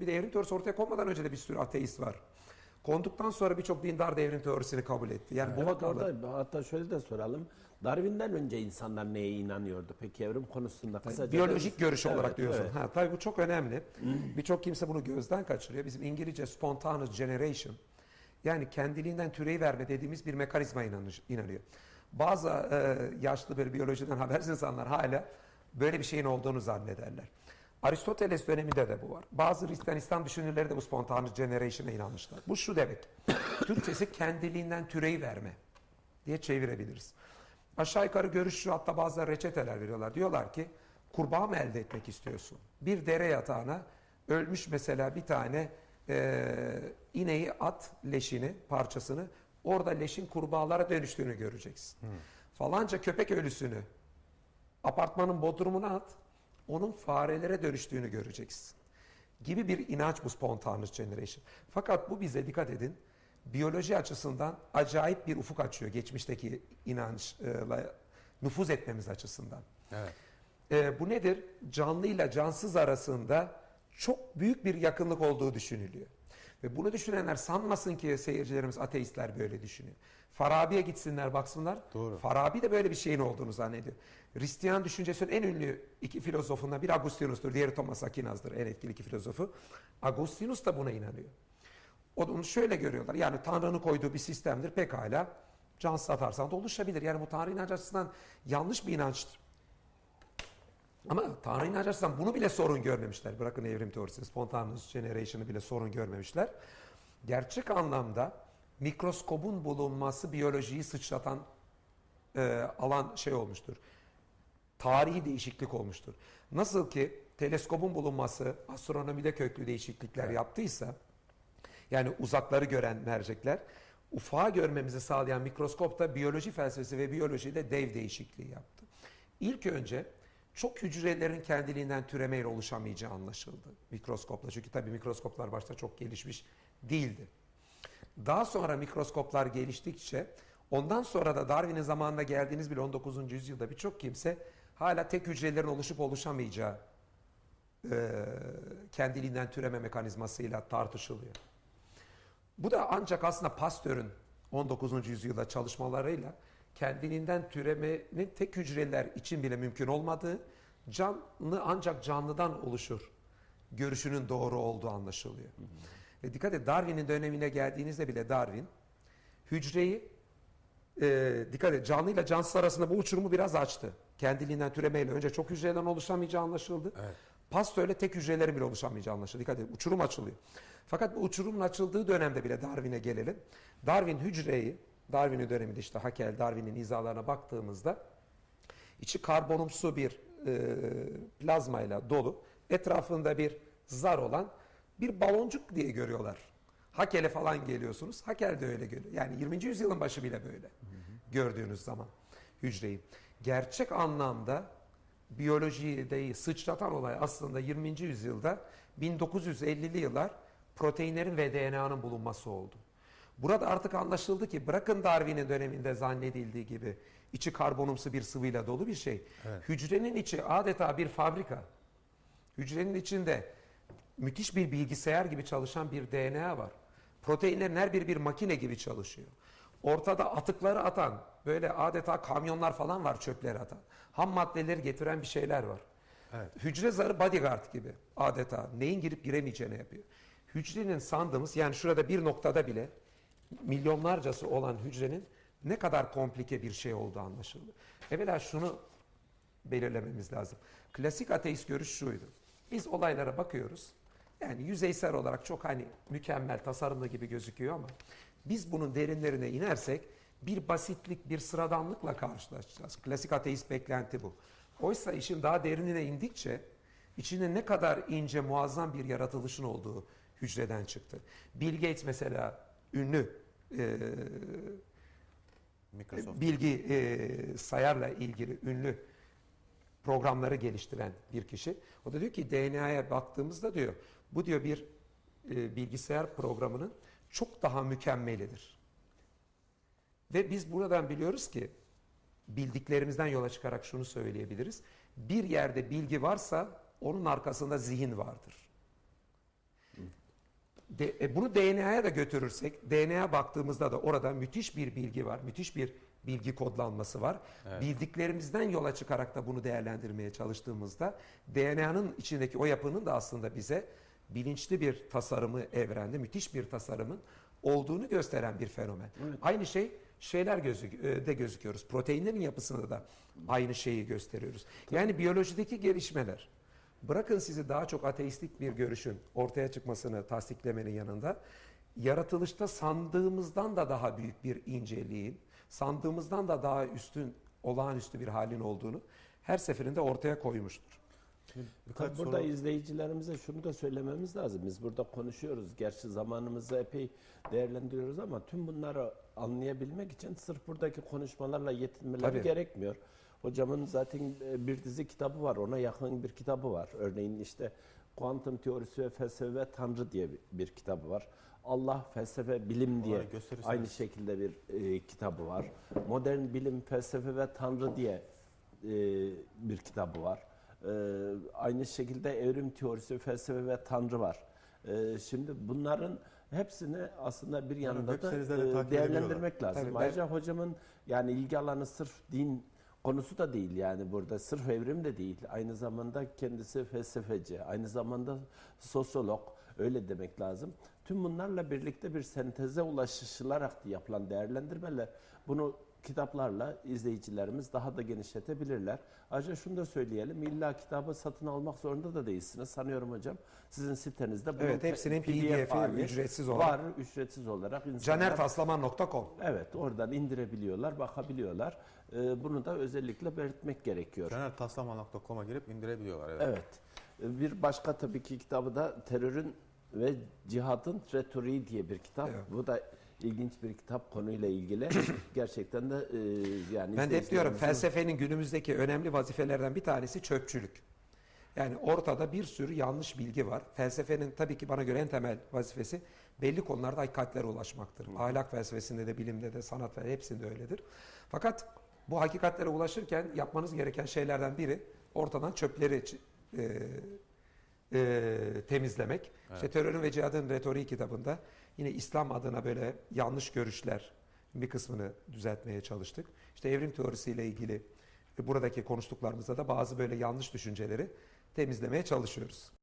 bir de evrim teorisi ortaya konmadan önce de bir sürü ateist var. Konduktan sonra birçok dindar da evrim teorisini kabul etti. Yani bu Evet, vakalar orada hatta şöyle de soralım. Darwin'den önce insanlar neye inanıyordu? Peki evrim konusunda kısaca biyolojik da- görüş olarak Evet, diyorsun. evet. Ha, tabii bu çok önemli. Birçok kimse bunu gözden kaçırıyor. Bizim İngilizce spontaneous generation yani kendiliğinden türeyi verme dediğimiz bir mekanizma inanış, inanıyor. Bazı e, yaşlı böyle biyolojiden habersiz insanlar hala böyle bir şeyin olduğunu zannederler. Aristoteles döneminde de bu var. Bazı Hristiyan İslam düşünürleri de bu spontaneous generation'a inanmışlar. Bu şu demek. Türkçesi kendiliğinden türeyi verme diye çevirebiliriz. Aşağı yukarı görüş şu hatta bazıları reçeteler veriyorlar. Diyorlar ki kurbağa mı elde etmek istiyorsun? Bir dere yatağına ölmüş mesela bir tane e, ineği at leşini parçasını orada leşin kurbağalara dönüştüğünü göreceksin. Falanca köpek ölüsünü apartmanın bodrumuna at onun farelere dönüştüğünü göreceksin gibi bir inanç bu spontaneous generation. Fakat bu bize dikkat edin biyoloji açısından acayip bir ufuk açıyor geçmişteki inançla nüfuz etmemiz açısından. Evet. Ee, bu nedir? Canlı ile cansız arasında çok büyük bir yakınlık olduğu düşünülüyor. Ve bunu düşünenler sanmasın ki seyircilerimiz ateistler böyle düşünüyor. Farabi'ye gitsinler baksınlar. Doğru. Farabi de böyle bir şeyin olduğunu zannediyor. Hristiyan düşüncesinin en ünlü iki filozofundan biri Agustinus'tur, diğeri Thomas Aquinas'dır en etkili iki filozofu. Agustinus da buna inanıyor. Onu şöyle görüyorlar. Yani Tanrı'nın koyduğu bir sistemdir pekala. Can satarsan da oluşabilir. Yani bu Tanrı inancı açısından yanlış bir inançtır. Ama Tanrı inancı açısından bunu bile sorun görmemişler. Bırakın evrim teorisini, spontaneous generation'ı bile sorun görmemişler. Gerçek anlamda mikroskobun bulunması biyolojiyi sıçratan e, alan şey olmuştur. Tarihi değişiklik olmuştur. Nasıl ki teleskobun bulunması astronomide köklü değişiklikler yaptıysa, yani uzakları gören mercekler, ufağı görmemizi sağlayan mikroskop da biyoloji felsefesi ve biyolojide dev değişikliği yaptı. İlk önce çok hücrelerin kendiliğinden türemeyle oluşamayacağı anlaşıldı mikroskopla. Çünkü tabii mikroskoplar başta çok gelişmiş değildi. Daha sonra mikroskoplar geliştikçe ondan sonra da Darwin'in zamanına geldiğiniz bile 19. yüzyılda birçok kimse hala tek hücrelerin oluşup oluşamayacağı e, kendiliğinden türeme mekanizmasıyla tartışılıyor. Bu da ancak aslında Pasteur'ün 19. yüzyılda çalışmalarıyla kendiliğinden türemenin tek hücreler için bile mümkün olmadığı, canlı ancak canlıdan oluşur görüşünün doğru olduğu anlaşılıyor. Ve dikkat et Darwin'in dönemine geldiğinizde bile Darwin hücreyi e, dikkat et canlıyla cansız arasında bu uçurumu biraz açtı. Kendiliğinden türemeyle önce çok hücreden oluşamayacağı anlaşıldı. Evet. Pasteur'le tek hücrelerin bile oluşamayacağı anlaşıldı. Dikkat edin uçurum açılıyor. Fakat bu uçurumun açıldığı dönemde bile Darwin'e gelelim. Darwin hücreyi, Darwin'in döneminde işte Haeckel, Darwin'in izalarına baktığımızda içi karbonumsu bir e, plazmayla dolu, etrafında bir zar olan bir baloncuk diye görüyorlar. Hakel'e falan geliyorsunuz. Hakel de öyle görüyor. Yani 20. yüzyılın başı bile böyle gördüğünüz zaman hücreyi. Gerçek anlamda biyolojiyi de sıçratan olay aslında 20. yüzyılda 1950'li yıllar proteinlerin ve DNA'nın bulunması oldu. Burada artık anlaşıldı ki bırakın Darwin'in döneminde zannedildiği gibi içi karbonumsu bir sıvıyla dolu bir şey. Evet. Hücrenin içi adeta bir fabrika. Hücrenin içinde müthiş bir bilgisayar gibi çalışan bir DNA var. Proteinlerin her biri bir makine gibi çalışıyor. Ortada atıkları atan, böyle adeta kamyonlar falan var çöpleri atan. Ham maddeleri getiren bir şeyler var. Evet. Hücre zarı bodyguard gibi adeta neyin girip giremeyeceğini yapıyor. Hücrenin sandığımız yani şurada bir noktada bile milyonlarcası olan hücrenin ne kadar komplike bir şey olduğu anlaşıldı. Evvela şunu belirlememiz lazım. Klasik ateist görüş şuydu. Biz olaylara bakıyoruz. Yani yüzeysel olarak çok hani mükemmel, tasarımlı gibi gözüküyor ama biz bunun derinlerine inersek bir basitlik, bir sıradanlıkla karşılaşacağız. Klasik ateist beklenti bu. Oysa işin daha derinine indikçe içinde ne kadar ince, muazzam bir yaratılışın olduğu hücreden çıktı. Bill Gates mesela ünlü e, Microsoft. bilgi e, sayarla ilgili ünlü programları geliştiren bir kişi. O da diyor ki DNA'ya baktığımızda diyor bu diyor bir e, bilgisayar programının çok daha mükemmelidir. Ve biz buradan biliyoruz ki bildiklerimizden yola çıkarak şunu söyleyebiliriz. Bir yerde bilgi varsa onun arkasında zihin vardır. De- e, bunu DNA'ya da götürürsek, DNA'ya baktığımızda da orada müthiş bir bilgi var, müthiş bir bilgi kodlanması var. Bildiklerimizden yola çıkarak da bunu değerlendirmeye çalıştığımızda DNA'nın içindeki o yapının da aslında bize bilinçli bir tasarımı evrende, müthiş bir tasarımın olduğunu gösteren bir fenomen. Aynı şey şeyler gözük e, de gözüküyoruz. Proteinlerin yapısında da aynı şeyi gösteriyoruz. Yani biyolojideki gelişmeler bırakın sizi daha çok ateistik bir görüşün ortaya çıkmasını tasdiklemenin yanında yaratılışta sandığımızdan da daha büyük bir inceliğin, sandığımızdan da daha üstün, olağanüstü bir halin olduğunu her seferinde ortaya koymuştur. Birkaç Tabii burada soru- izleyicilerimize şunu da söylememiz lazım. Biz burada konuşuyoruz. Gerçi zamanımızı epey değerlendiriyoruz ama tüm bunları anlayabilmek için sırf buradaki konuşmalarla yetinmeleri Tabii. gerekmiyor. Hocamın zaten e, bir dizi kitabı var. Ona yakın bir kitabı var. Örneğin işte Kuantum Teorisi ve Felsefe ve Tanrı diye bir, bir kitabı var. Allah, felsefe, bilim diye aynı şekilde bir e, kitabı var. Modern bilim, felsefe ve Tanrı diye e, bir kitabı var. E, aynı şekilde evrim teorisi, felsefe ve Tanrı var. E, şimdi bunların hepsini aslında bir yanında web da serizlerinde e, değerlendirmek lazım. Tabii ben- Ayrıca hocamın yani ilgi alanı sırf din konusu da değil yani burada sırf evrim de değil. Aynı zamanda kendisi felsefeci, aynı zamanda sosyolog öyle demek lazım. Tüm bunlarla birlikte bir senteze ulaşılarak yapılan değerlendirmeler bunu kitaplarla izleyicilerimiz daha da genişletebilirler. Ayrıca şunu da söyleyelim. İlla kitabı satın almak zorunda da değilsiniz. Sanıyorum hocam sizin sitenizde bunun Evet, hepsinin PDF PDF'i ücretsiz olarak. Var, ücretsiz olarak. insanlar- canertaslaman.com Evet, oradan indirebiliyorlar, bakabiliyorlar. Ee, bunu da özellikle belirtmek gerekiyor. Canertaslaman.com'a girip indirebiliyorlar. Evet. Evet. Ee, Bir başka tabii ki kitabı da Terörün ve Cihadın Retoriği diye bir kitap. Bu da ilginç bir kitap konuyla ilgili. Gerçekten de e, yani Ben de hep diyorum felsefenin günümüzdeki önemli vazifelerden bir tanesi çöpçülük. Yani ortada bir sürü yanlış bilgi var. Felsefenin tabii ki bana göre en temel vazifesi belli konularda hakikatlere ulaşmaktır. Ahlak felsefesinde de, bilimde de, sanat ve hepsinde öyledir. Fakat bu hakikatlere ulaşırken yapmanız gereken şeylerden biri ortadan çöpleri e, e, temizlemek. İşte Terörün ve Cihadın Retoriği kitabında yine İslam adına böyle yanlış görüşler bir kısmını düzeltmeye çalıştık. İşte evrim teorisiyle ilgili e, buradaki konuştuklarımızda da bazı böyle yanlış düşünceleri temizlemeye çalışıyoruz.